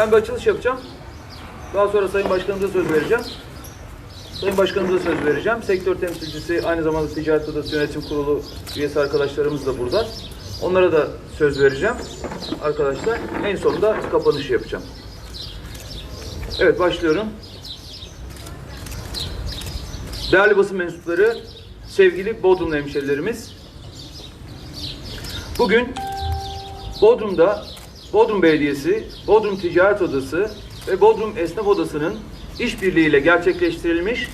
Ben bir açılış yapacağım. Daha sonra Sayın Başkanımıza söz vereceğim. Sayın Başkanımıza söz vereceğim. Sektör temsilcisi, aynı zamanda Ticaret Odası Yönetim Kurulu üyesi arkadaşlarımız da burada. Onlara da söz vereceğim arkadaşlar. En sonunda kapanışı yapacağım. Evet başlıyorum. Değerli basın mensupları, sevgili Bodrumlu hemşerilerimiz. Bugün Bodrum'da Bodrum Belediyesi, Bodrum Ticaret Odası ve Bodrum Esnaf Odası'nın işbirliğiyle gerçekleştirilmiş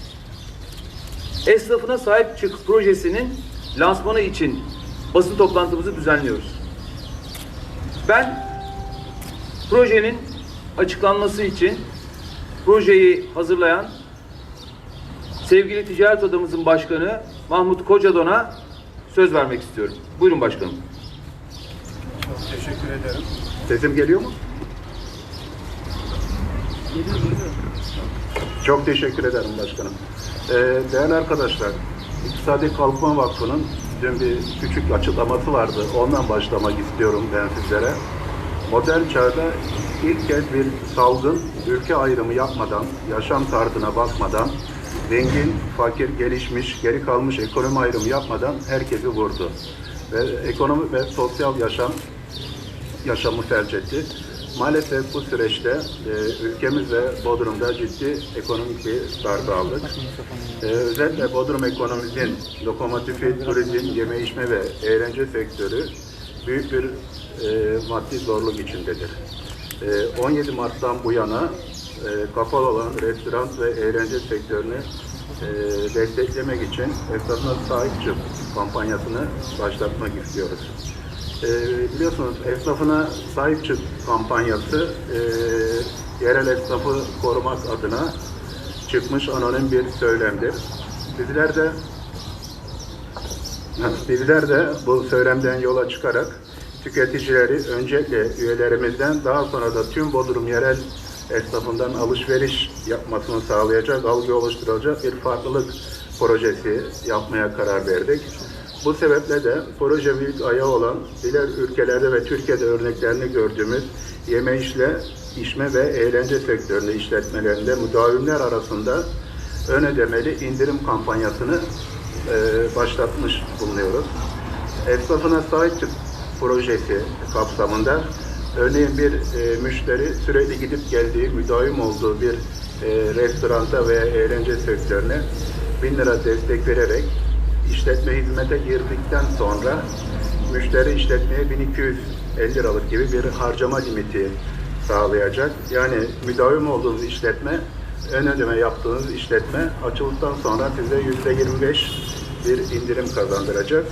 Esnafına Sahip Çık projesinin lansmanı için basın toplantımızı düzenliyoruz. Ben projenin açıklanması için projeyi hazırlayan sevgili Ticaret Odamızın Başkanı Mahmut Kocadon'a söz vermek istiyorum. Buyurun başkanım. Çok teşekkür ederim. Sesim geliyor mu? Çok teşekkür ederim başkanım. Ee, değerli arkadaşlar, İktisadi Kalkınma Vakfı'nın dün bir küçük açıklaması vardı. Ondan başlamak istiyorum ben sizlere. Modern çağda ilk kez bir salgın ülke ayrımı yapmadan, yaşam tarzına bakmadan, zengin, fakir, gelişmiş, geri kalmış ekonomi ayrımı yapmadan herkesi vurdu. Ve ekonomi ve sosyal yaşam yaşamı felç etti. Maalesef bu süreçte e, ülkemiz Bodrum'da ciddi ekonomik bir darbe aldık. E, özellikle Bodrum ekonomimizin lokomotifi, turizm, yeme içme ve eğlence sektörü büyük bir e, maddi zorluk içindedir. E, 17 Mart'tan bu yana e, kapalı olan restoran ve eğlence sektörünü e, desteklemek için esnafına sahip çık kampanyasını başlatmak istiyoruz. E, biliyorsunuz esnafına sahip çık kampanyası e, yerel esnafı korumak adına çıkmış anonim bir söylemdir. Bizler de bizler de bu söylemden yola çıkarak tüketicileri öncelikle üyelerimizden daha sonra da tüm Bodrum yerel esnafından alışveriş yapmasını sağlayacak, algı oluşturacak bir farklılık projesi yapmaya karar verdik. Bu sebeple de proje büyük ayağı olan diğer ülkelerde ve Türkiye'de örneklerini gördüğümüz yeme işle, içme ve eğlence sektöründe işletmelerinde müdavimler arasında ön ödemeli indirim kampanyasını e, başlatmış bulunuyoruz. Esnafına sahip çık projesi kapsamında örneğin bir e, müşteri sürekli gidip geldiği, müdavim olduğu bir e, restoranta veya eğlence sektörüne 1000 lira destek vererek işletme hizmete girdikten sonra müşteri işletmeye 1250 liralık gibi bir harcama limiti sağlayacak. Yani müdavim olduğunuz işletme, ön ödeme yaptığınız işletme açıldıktan sonra size %25 bir indirim kazandıracak.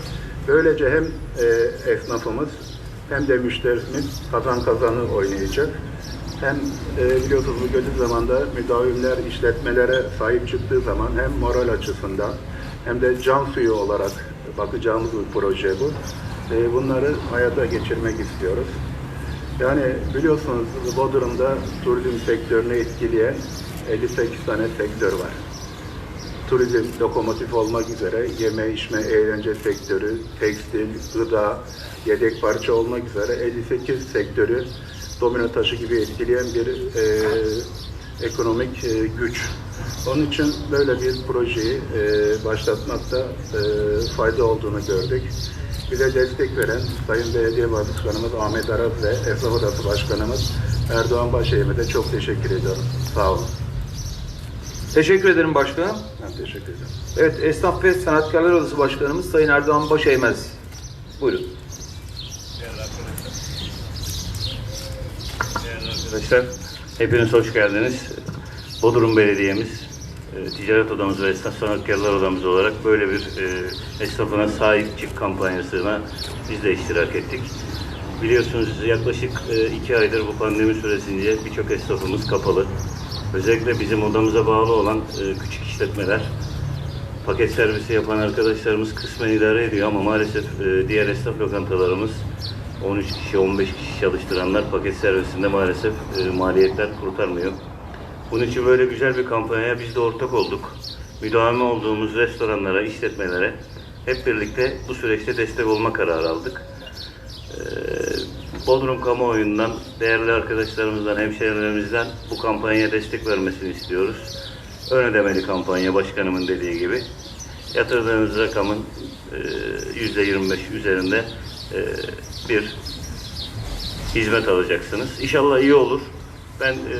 Böylece hem e, esnafımız hem de müşterimiz kazan kazanı oynayacak. Hem e, biliyorsunuz bu kötü zamanda müdavimler işletmelere sahip çıktığı zaman hem moral açısından hem de can suyu olarak bakacağımız bir proje bu. E, bunları hayata geçirmek istiyoruz. Yani biliyorsunuz Bodrum'da turizm sektörünü etkileyen 58 tane sektör var. Turizm lokomotif olmak üzere yeme, içme, eğlence sektörü, tekstil, gıda, yedek parça olmak üzere 58 sektörü domino taşı gibi etkileyen bir e, ekonomik e, güç. Onun için böyle bir projeyi e, başlatmakta e, fayda olduğunu gördük. Bize destek veren Sayın Belediye Başkanımız Ahmet Aras ve Esnaf Odası Başkanımız Erdoğan Başeğim'e de çok teşekkür ediyorum. Sağ olun. Teşekkür ederim başkanım. Ben teşekkür ederim. Evet, Esnaf ve Sanatkarlar Odası Başkanımız Sayın Erdoğan Başeymez. Buyurun. Değerli arkadaşlar. Değerli arkadaşlar, hepiniz hoş geldiniz. Bodrum Belediye'miz, e, Ticaret Odamız ve Esnaf Sanatkarlar Odamız olarak böyle bir e, esnafına sahip çık kampanyasına biz de iştirak ettik. Biliyorsunuz yaklaşık e, iki aydır bu pandemi süresince birçok esnafımız kapalı. Özellikle bizim odamıza bağlı olan e, küçük işletmeler paket servisi yapan arkadaşlarımız kısmen idare ediyor ama maalesef e, diğer esnaf lokantalarımız 13 kişi, 15 kişi çalıştıranlar paket servisinde maalesef e, maliyetler kurtarmıyor. Bunun için böyle güzel bir kampanyaya biz de ortak olduk. Müdavime olduğumuz restoranlara, işletmelere hep birlikte bu süreçte destek olma kararı aldık. E, Bodrum kamuoyundan, değerli arkadaşlarımızdan, hemşehrilerimizden bu kampanyaya destek vermesini istiyoruz. Ön ödemeli kampanya başkanımın dediği gibi. Yatırdığınız rakamın e, %25 üzerinde e, bir hizmet alacaksınız. İnşallah iyi olur. Ben e,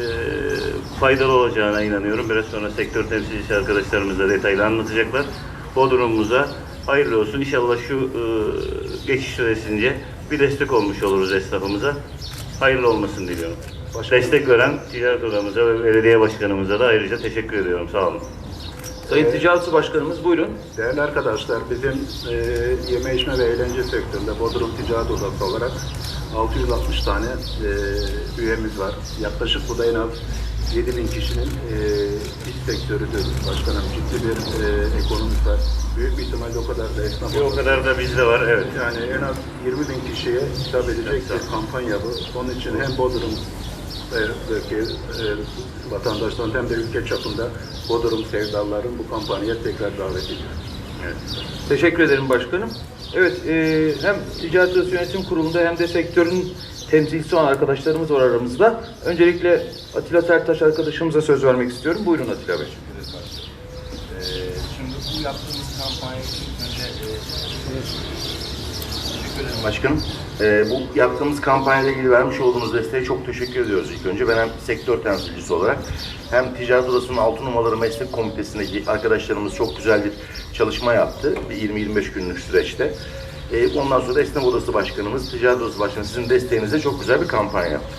faydalı olacağına inanıyorum. Biraz sonra sektör temsilcisi arkadaşlarımız da detaylı anlatacaklar. Bodrum'umuza hayırlı olsun. İnşallah şu e, geçiş süresince bir destek olmuş oluruz esnafımıza. Hayırlı olmasını diliyorum. Destek veren ticaret odamıza ve belediye başkanımıza da ayrıca teşekkür ediyorum. Sağ olun. Sayın Ticaret Odası Başkanımız buyurun. Değerli arkadaşlar, bizim e, yeme içme ve eğlence sektöründe Bodrum Ticaret Odası olarak 660 tane e, üyemiz var. Yaklaşık bu da en az 7000 kişinin e, iş sektörüdür. Başkanım ciddi bir e, ekonomik var. Büyük bir ihtimalle o kadar da esnaf Bir o kadar da bizde var. Evet. Yani en az 20 bin kişiye hitap edecek bir kampanya bu. Onun için hem Bodrum'daki e, vatandaşların hem de ülke çapında Bodrum sevdalıların bu kampanyaya tekrar davet ediyoruz. evet. Teşekkür ederim başkanım. Evet, e, hem Ticaret Odası Yönetim Kurulu'nda hem de sektörün temsilcisi olan arkadaşlarımız var aramızda. Öncelikle Atilla Tertaş arkadaşımıza söz vermek istiyorum. Buyurun Atilla Bey. Teşekkür ederiz başkanım. Ee, şimdi bu yaptığımız kampanya için önce e, teşekkür ederim Başkanım, e, bu yaptığımız kampanyayla ilgili vermiş olduğunuz desteğe çok teşekkür ediyoruz ilk önce. Ben hem sektör temsilcisi olarak hem Ticaret Odası'nın 6 numaralı meslek komitesindeki arkadaşlarımız çok güzel bir çalışma yaptı. Bir 20-25 günlük süreçte. E, ondan sonra da Esnaf Odası Başkanımız, Ticaret Odası Başkanı sizin desteğinizle çok güzel bir kampanya yaptık.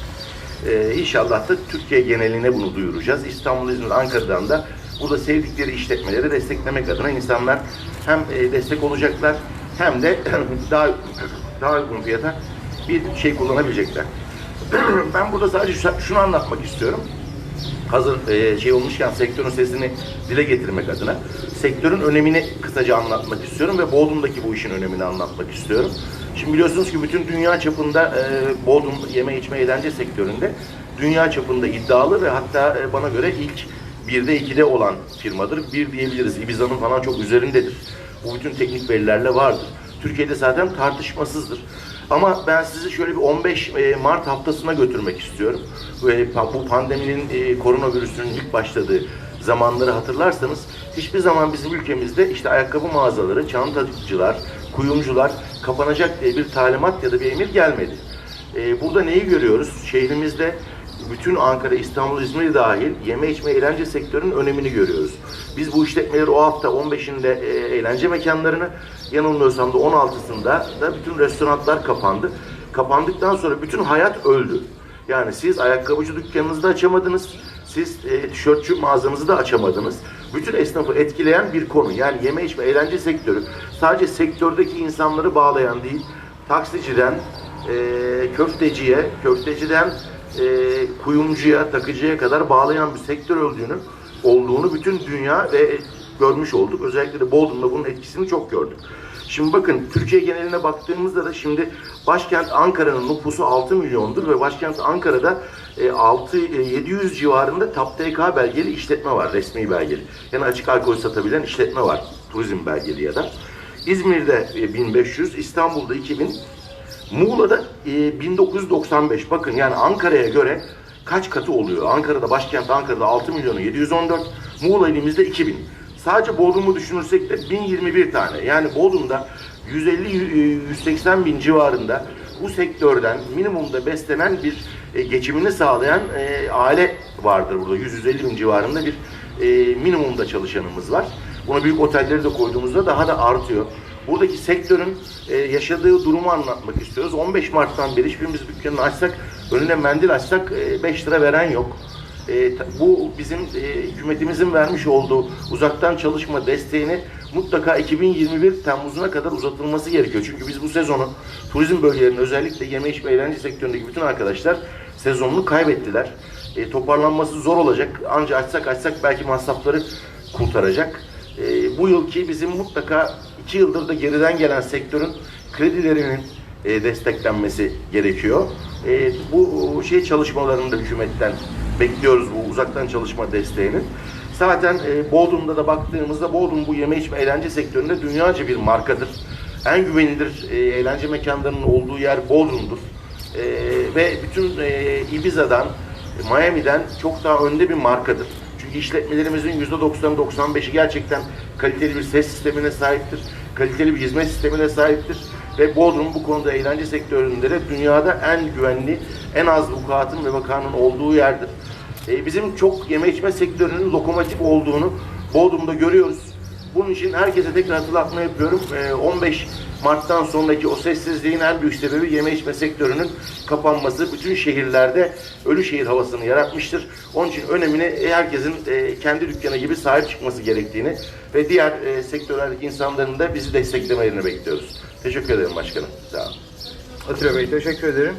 Ee, inşallah da Türkiye geneline bunu duyuracağız. İstanbul, İzmir, Ankara'dan da burada sevdikleri işletmeleri desteklemek adına insanlar hem e, destek olacaklar hem de daha daha uygun fiyata bir şey kullanabilecekler. ben burada sadece şu- şunu anlatmak istiyorum. Hazır e, şey olmuşken sektörün sesini dile getirmek adına sektörün önemini kısaca anlatmak istiyorum ve Bodrum'daki bu işin önemini anlatmak istiyorum. Şimdi biliyorsunuz ki bütün dünya çapında e, Bodrum yeme içme eğlence sektöründe dünya çapında iddialı ve hatta e, bana göre ilk birde ikide olan firmadır. Bir diyebiliriz. Ibiza'nın falan çok üzerindedir. Bu bütün teknik verilerle vardır. Türkiye'de zaten tartışmasızdır. Ama ben sizi şöyle bir 15 e, Mart haftasına götürmek istiyorum. Bu pandeminin, e, koronavirüsünün ilk başladığı zamanları hatırlarsanız hiçbir zaman bizim ülkemizde işte ayakkabı mağazaları, çantacılar, kuyumcular kapanacak diye bir talimat ya da bir emir gelmedi. E, burada neyi görüyoruz? Şehrimizde bütün Ankara, İstanbul, İzmir dahil yeme içme eğlence sektörünün önemini görüyoruz. Biz bu işletmeleri o hafta 15'inde e, eğlence mekanlarını, yanılmıyorsam da 16'sında da bütün restoranlar kapandı. Kapandıktan sonra bütün hayat öldü. Yani siz ayakkabıcı dükkanınızı da açamadınız, siz e, tişörtçü mağazanızı da açamadınız. Bütün esnafı etkileyen bir konu. Yani yeme içme eğlence sektörü sadece sektördeki insanları bağlayan değil, taksiciden, e, köfteciye, köfteciden e, kuyumcuya, takıcıya kadar bağlayan bir sektör olduğunu, olduğunu bütün dünya ve görmüş olduk. Özellikle de Bodrum'da bunun etkisini çok gördük. Şimdi bakın Türkiye geneline baktığımızda da şimdi başkent Ankara'nın nüfusu 6 milyondur ve başkent Ankara'da e, 6 e, 700 civarında TAP-TK belgeli işletme var, resmi belgeli. Yani açık alkol satabilen işletme var, turizm belgeli ya da. İzmir'de e, 1500, İstanbul'da 2000, Muğla'da e, 1995. Bakın yani Ankara'ya göre kaç katı oluyor? Ankara'da başkent Ankara'da 6 milyonu 714, Muğla ilimizde 2000. Sadece Bodrum'u düşünürsek de 1021 tane. Yani Bodrum'da 150-180 bin civarında bu sektörden minimumda beslenen bir e, geçimini sağlayan e, aile vardır burada. 100-150 bin civarında bir e, minimumda çalışanımız var. Buna büyük otelleri de koyduğumuzda daha da artıyor. Buradaki sektörün e, yaşadığı durumu anlatmak istiyoruz. 15 Mart'tan beri hiçbirimiz dükkanını açsak, önüne mendil açsak 5 lira veren yok. E, bu bizim e, hükümetimizin vermiş olduğu uzaktan çalışma desteğini mutlaka 2021 Temmuz'una kadar uzatılması gerekiyor. Çünkü biz bu sezonu turizm bölgelerinin özellikle yeme içme eğlence sektöründeki bütün arkadaşlar sezonunu kaybettiler. E, toparlanması zor olacak. Ancak açsak açsak belki masrafları kurtaracak. E, bu yılki bizim mutlaka iki yıldır da geriden gelen sektörün kredilerinin e, desteklenmesi gerekiyor. E, bu şey çalışmalarını da hükümetten bekliyoruz bu uzaktan çalışma desteğinin. Zaten e, Bodrum'da da baktığımızda Bodrum bu yeme içme eğlence sektöründe dünyaca bir markadır. En güvenilir e, eğlence mekanlarının olduğu yer Bodrum'dur. e, ve bütün e, Ibiza'dan, Miami'den çok daha önde bir markadır. Çünkü işletmelerimizin %90-95'i gerçekten kaliteli bir ses sistemine sahiptir. Kaliteli bir hizmet sistemine sahiptir. Ve Bodrum bu konuda eğlence sektöründe de dünyada en güvenli, en az vukuatın ve vakanın olduğu yerdir. E, bizim çok yeme içme sektörünün lokomotif olduğunu Bodrum'da görüyoruz. Bunun için herkese tekrar hatırlatma yapıyorum. E, 15 Mart'tan sonraki o sessizliğin en büyük sebebi yeme içme sektörünün kapanması. Bütün şehirlerde ölü şehir havasını yaratmıştır. Onun için önemini herkesin e, kendi dükkanı gibi sahip çıkması gerektiğini ve diğer e, sektörlerdeki insanların da bizi desteklemelerini bekliyoruz. Teşekkür ederim başkanım. Sağ olun. Atilla Bey teşekkür ederim.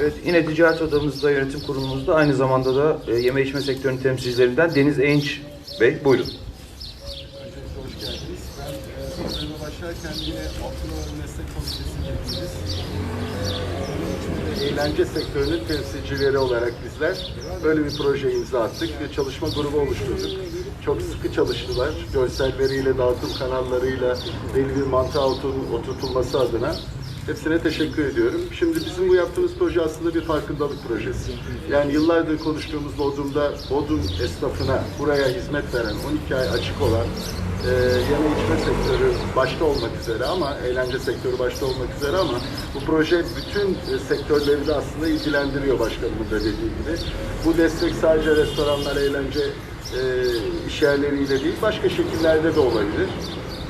Evet yine ticaret odamızda yönetim kurulumuzda aynı zamanda da e, yeme içme sektörünün temsilcilerinden Deniz Eğinç Bey buyurun. Öncelikle hoş geldiniz. Ben e, sözlerime yine Altınoluk Meslek için de eğlence sektörünün temsilcileri olarak bizler böyle bir proje imza attık. Bir çalışma grubu oluşturduk. Çok sıkı çalıştılar. Görselleriyle, dağıtım kanallarıyla belli bir mantığa otur- oturtulması adına. Hepsine teşekkür ediyorum. Şimdi bizim bu yaptığımız proje aslında bir farkındalık projesi. Yani yıllardır konuştuğumuz Bodrum'da Bodrum esnafına buraya hizmet veren, 12 ay açık olan e, yeme içme sektörü başta olmak üzere ama eğlence sektörü başta olmak üzere ama bu proje bütün e, sektörleri de aslında ilgilendiriyor başkanımın da dediği gibi. Bu destek sadece restoranlar, eğlence e, işyerleriyle değil başka şekillerde de olabilir.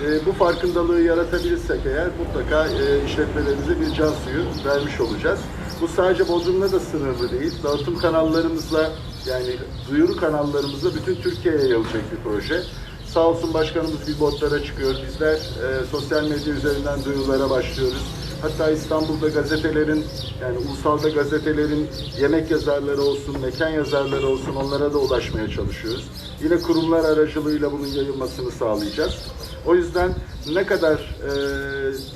E, bu farkındalığı yaratabilirsek eğer mutlaka e, işletmelerimize bir can suyu vermiş olacağız. Bu sadece Bodrum'la da sınırlı değil. Dağıtım kanallarımızla yani duyuru kanallarımızla bütün Türkiye'ye yayılacak bir proje. Sağ olsun başkanımız billboardlara çıkıyor. Bizler e, sosyal medya üzerinden duyurulara başlıyoruz. Hatta İstanbul'da gazetelerin yani ulusalda gazetelerin yemek yazarları olsun, mekan yazarları olsun onlara da ulaşmaya çalışıyoruz. Yine kurumlar aracılığıyla bunun yayılmasını sağlayacağız. O yüzden ne kadar e,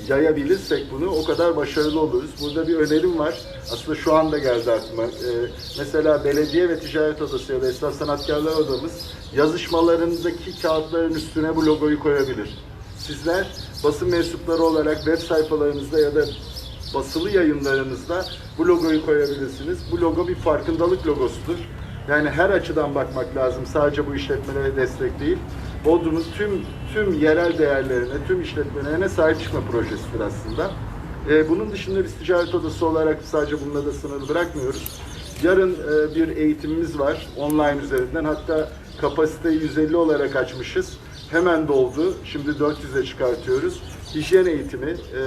yayabilirsek bunu o kadar başarılı oluruz. Burada bir önerim var. Aslında şu anda geldi aklıma. E, mesela belediye ve ticaret odası ya da esnaf sanatkarlar odamız yazışmalarındaki kağıtların üstüne bu logoyu koyabilir. Sizler basın mensupları olarak web sayfalarınızda ya da basılı yayınlarınızda bu logoyu koyabilirsiniz. Bu logo bir farkındalık logosudur. Yani her açıdan bakmak lazım. Sadece bu işletmelere destek değil. Bodrum'un tüm tüm yerel değerlerine, tüm işletmelerine sahip çıkma projesidir aslında. Ee, bunun dışında biz ticaret odası olarak sadece bununla da sınırlı bırakmıyoruz. Yarın e, bir eğitimimiz var online üzerinden. Hatta kapasiteyi 150 olarak açmışız. Hemen doldu. Şimdi 400'e çıkartıyoruz. Hijyen eğitimi e,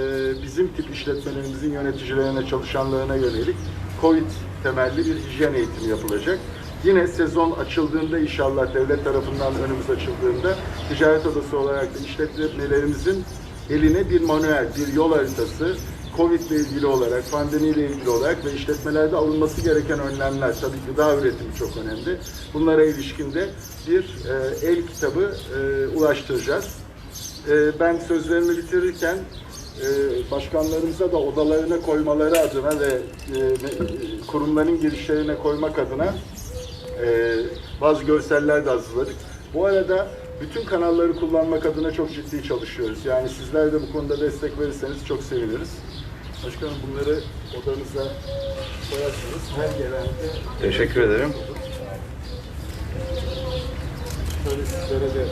bizim tip işletmelerimizin yöneticilerine, çalışanlarına yönelik COVID temelli bir hijyen eğitimi yapılacak. Yine sezon açıldığında inşallah devlet tarafından önümüz açıldığında ticaret odası olarak da işletmelerimizin eline bir manuel, bir yol haritası, Covid ile ilgili olarak, pandemiyle ilgili olarak ve işletmelerde alınması gereken önlemler, tabii gıda üretimi çok önemli. Bunlara ilişkinde bir e, el kitabı e, ulaştıracağız. E, ben sözlerimi bitirirken e, başkanlarımıza da odalarına koymaları adına ve e, kurumların girişlerine koymak adına e, bazı görseller de hazırladık. Bu arada bütün kanalları kullanmak adına çok ciddi çalışıyoruz. Yani sizler de bu konuda destek verirseniz çok seviniriz. Başkanım bunları odanıza koyarsınız. Her gelende Teşekkür ederim. şöyle sizlere de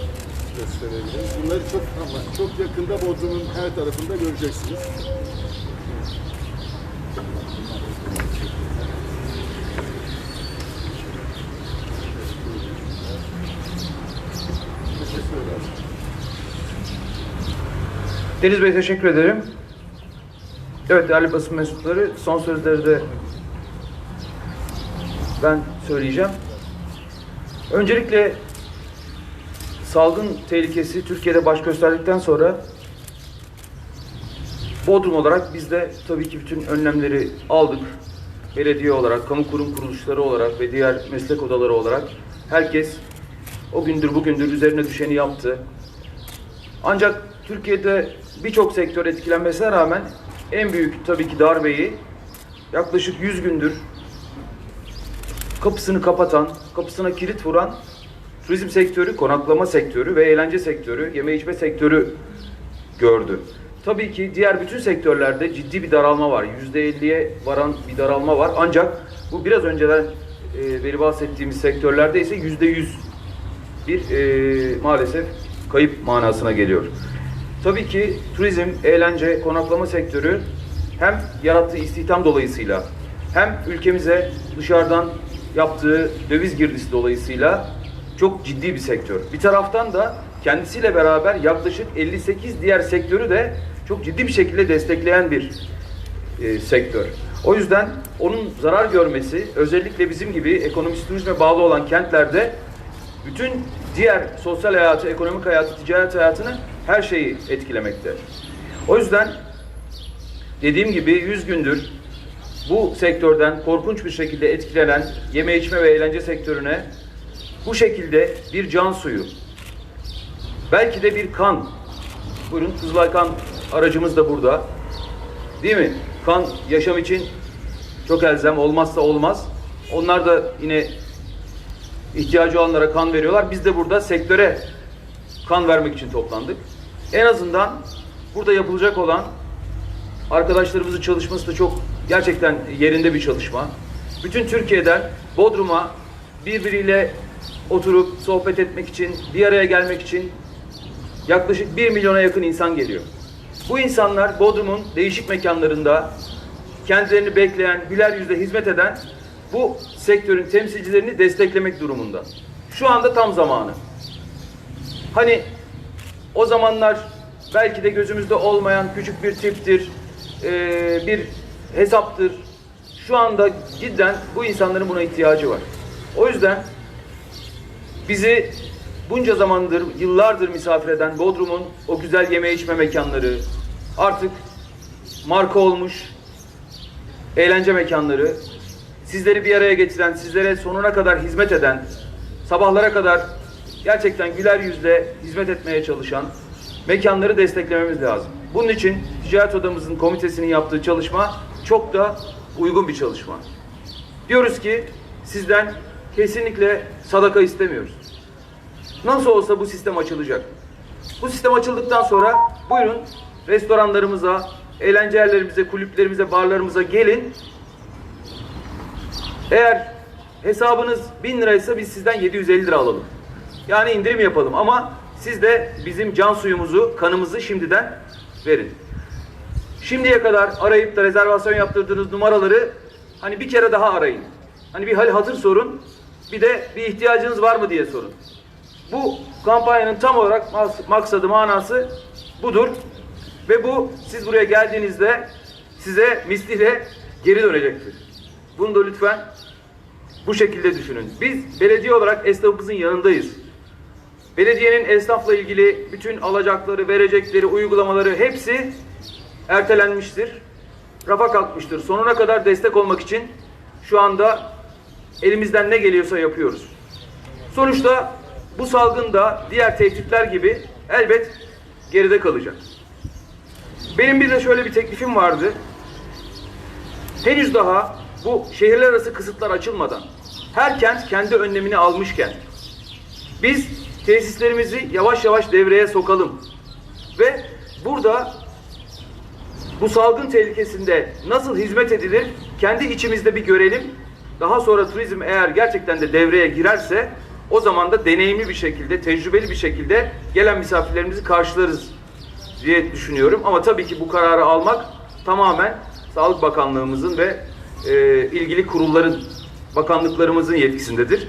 gösterebiliriz. Bunları çok ama çok yakında Bodrum'un her tarafında göreceksiniz. Deniz Bey teşekkür ederim. Evet değerli basın mensupları son sözleri de ben söyleyeceğim. Öncelikle salgın tehlikesi Türkiye'de baş gösterdikten sonra Bodrum olarak biz de tabii ki bütün önlemleri aldık. Belediye olarak, kamu kurum kuruluşları olarak ve diğer meslek odaları olarak herkes o gündür bugündür üzerine düşeni yaptı. Ancak Türkiye'de birçok sektör etkilenmesine rağmen en büyük tabii ki darbeyi yaklaşık 100 gündür kapısını kapatan, kapısına kilit vuran turizm sektörü, konaklama sektörü ve eğlence sektörü, yeme içme sektörü gördü. tabii ki diğer bütün sektörlerde ciddi bir daralma var. %50'ye varan bir daralma var. Ancak bu biraz önceden e, beri bahsettiğimiz sektörlerde ise %100 bir e, maalesef kayıp manasına geliyor. Tabii ki turizm, eğlence, konaklama sektörü hem yarattığı istihdam dolayısıyla hem ülkemize dışarıdan yaptığı döviz girdisi dolayısıyla çok ciddi bir sektör. Bir taraftan da kendisiyle beraber yaklaşık 58 diğer sektörü de çok ciddi bir şekilde destekleyen bir e, sektör. O yüzden onun zarar görmesi özellikle bizim gibi ekonomist turizme bağlı olan kentlerde bütün diğer sosyal hayatı, ekonomik hayatı, ticaret hayatını her şeyi etkilemekte. O yüzden dediğim gibi 100 gündür bu sektörden korkunç bir şekilde etkilenen yeme içme ve eğlence sektörüne bu şekilde bir can suyu, belki de bir kan. Buyurun Kızılay kan aracımız da burada. Değil mi? Kan yaşam için çok elzem, olmazsa olmaz. Onlar da yine ihtiyacı olanlara kan veriyorlar. Biz de burada sektöre kan vermek için toplandık. En azından burada yapılacak olan arkadaşlarımızın çalışması da çok gerçekten yerinde bir çalışma. Bütün Türkiye'den Bodrum'a birbiriyle oturup sohbet etmek için, bir araya gelmek için yaklaşık 1 milyona yakın insan geliyor. Bu insanlar Bodrum'un değişik mekanlarında kendilerini bekleyen, güler yüzle hizmet eden bu sektörün temsilcilerini desteklemek durumunda. Şu anda tam zamanı. Hani o zamanlar belki de gözümüzde olmayan küçük bir tiptir, eee, bir hesaptır. Şu anda cidden bu insanların buna ihtiyacı var. O yüzden bizi bunca zamandır, yıllardır misafir eden Bodrum'un o güzel yeme içme mekanları, artık marka olmuş eğlence mekanları, sizleri bir araya getiren, sizlere sonuna kadar hizmet eden, sabahlara kadar gerçekten güler yüzle hizmet etmeye çalışan mekanları desteklememiz lazım. Bunun için Ticaret Odamızın komitesinin yaptığı çalışma çok da uygun bir çalışma. Diyoruz ki sizden kesinlikle sadaka istemiyoruz. Nasıl olsa bu sistem açılacak. Bu sistem açıldıktan sonra buyurun restoranlarımıza, eğlence yerlerimize, kulüplerimize, barlarımıza gelin. Eğer hesabınız 1000 liraysa biz sizden 750 lira alalım. Yani indirim yapalım ama siz de bizim can suyumuzu, kanımızı şimdiden verin. Şimdiye kadar arayıp da rezervasyon yaptırdığınız numaraları hani bir kere daha arayın. Hani bir hal hatır sorun. Bir de bir ihtiyacınız var mı diye sorun. Bu kampanyanın tam olarak maksadı, manası budur. Ve bu siz buraya geldiğinizde size misliyle geri dönecektir. Bunu da lütfen bu şekilde düşünün. Biz belediye olarak esnafımızın yanındayız. Belediyenin esnafla ilgili bütün alacakları, verecekleri, uygulamaları hepsi ertelenmiştir. Rafa kalkmıştır. Sonuna kadar destek olmak için şu anda elimizden ne geliyorsa yapıyoruz. Sonuçta bu salgın da diğer tehditler gibi elbet geride kalacak. Benim bir de şöyle bir teklifim vardı. Henüz daha bu şehirler arası kısıtlar açılmadan her kent kendi önlemini almışken biz tesislerimizi yavaş yavaş devreye sokalım. Ve burada bu salgın tehlikesinde nasıl hizmet edilir kendi içimizde bir görelim. Daha sonra turizm eğer gerçekten de devreye girerse o zaman da deneyimli bir şekilde, tecrübeli bir şekilde gelen misafirlerimizi karşılarız diye düşünüyorum. Ama tabii ki bu kararı almak tamamen Sağlık Bakanlığımızın ve e, ilgili kurulların, bakanlıklarımızın yetkisindedir.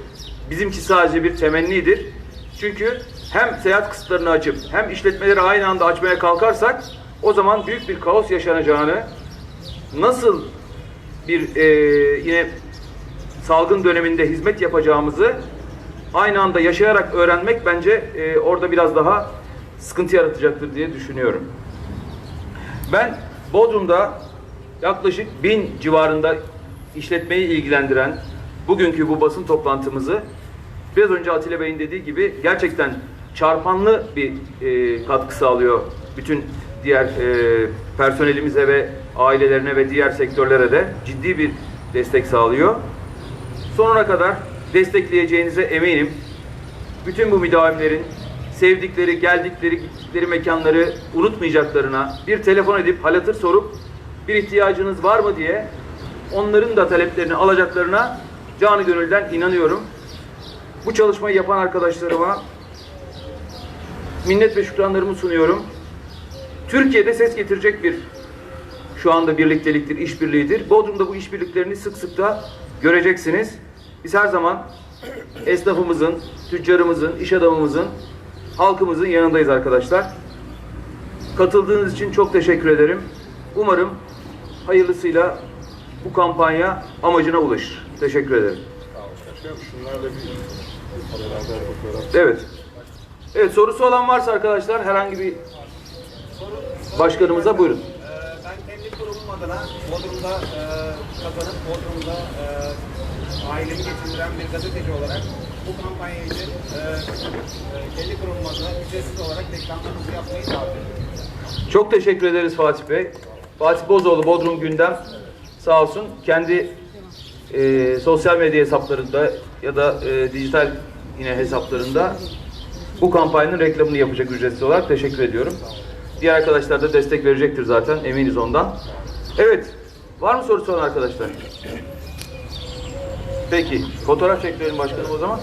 Bizimki sadece bir temennidir. Çünkü hem seyahat kısıtlarını açıp hem işletmeleri aynı anda açmaya kalkarsak o zaman büyük bir kaos yaşanacağını, nasıl bir e, yine salgın döneminde hizmet yapacağımızı aynı anda yaşayarak öğrenmek bence e, orada biraz daha sıkıntı yaratacaktır diye düşünüyorum. Ben Bodrum'da yaklaşık bin civarında işletmeyi ilgilendiren bugünkü bu basın toplantımızı biraz önce Atilla Bey'in dediği gibi gerçekten çarpanlı bir e, katkı sağlıyor bütün diğer e, personelimize ve ailelerine ve diğer sektörlere de ciddi bir destek sağlıyor. Sonuna kadar destekleyeceğinize eminim. Bütün bu müdavimlerin sevdikleri, geldikleri, gittikleri mekanları unutmayacaklarına, bir telefon edip hal hatır sorup bir ihtiyacınız var mı diye onların da taleplerini alacaklarına canı gönülden inanıyorum. Bu çalışmayı yapan arkadaşlarıma minnet ve şükranlarımı sunuyorum. Türkiye'de ses getirecek bir şu anda birlikteliktir, işbirliğidir. Bodrum'da bu işbirliklerini sık sık da göreceksiniz. Biz her zaman esnafımızın, tüccarımızın, iş adamımızın, halkımızın yanındayız arkadaşlar. Katıldığınız için çok teşekkür ederim. Umarım hayırlısıyla bu kampanya amacına ulaşır. Teşekkür ederim. Şunlarla bir. Evet. Evet sorusu olan varsa arkadaşlar herhangi bir başkanımıza buyurun. Ee, ben kendi kurumum adına Bodrum'da e, kazanıp Bodrum'da e, ailemi geçindiren bir gazeteci olarak bu kampanya için e, e, kendi kurumum adına ücretsiz olarak reklamlarımızı yapmayı davet ediyorum. Çok teşekkür ederiz Fatih Bey. Fatih Bozoğlu Bodrum Gündem sağ olsun kendi e, sosyal medya hesaplarında ya da e, dijital yine hesaplarında bu kampanyanın reklamını yapacak ücretsiz olarak teşekkür ediyorum. Diğer arkadaşlar da destek verecektir zaten eminiz ondan. Evet. Var mı sorusu olan arkadaşlar? Peki. Fotoğraf çektirelim başkanım o zaman.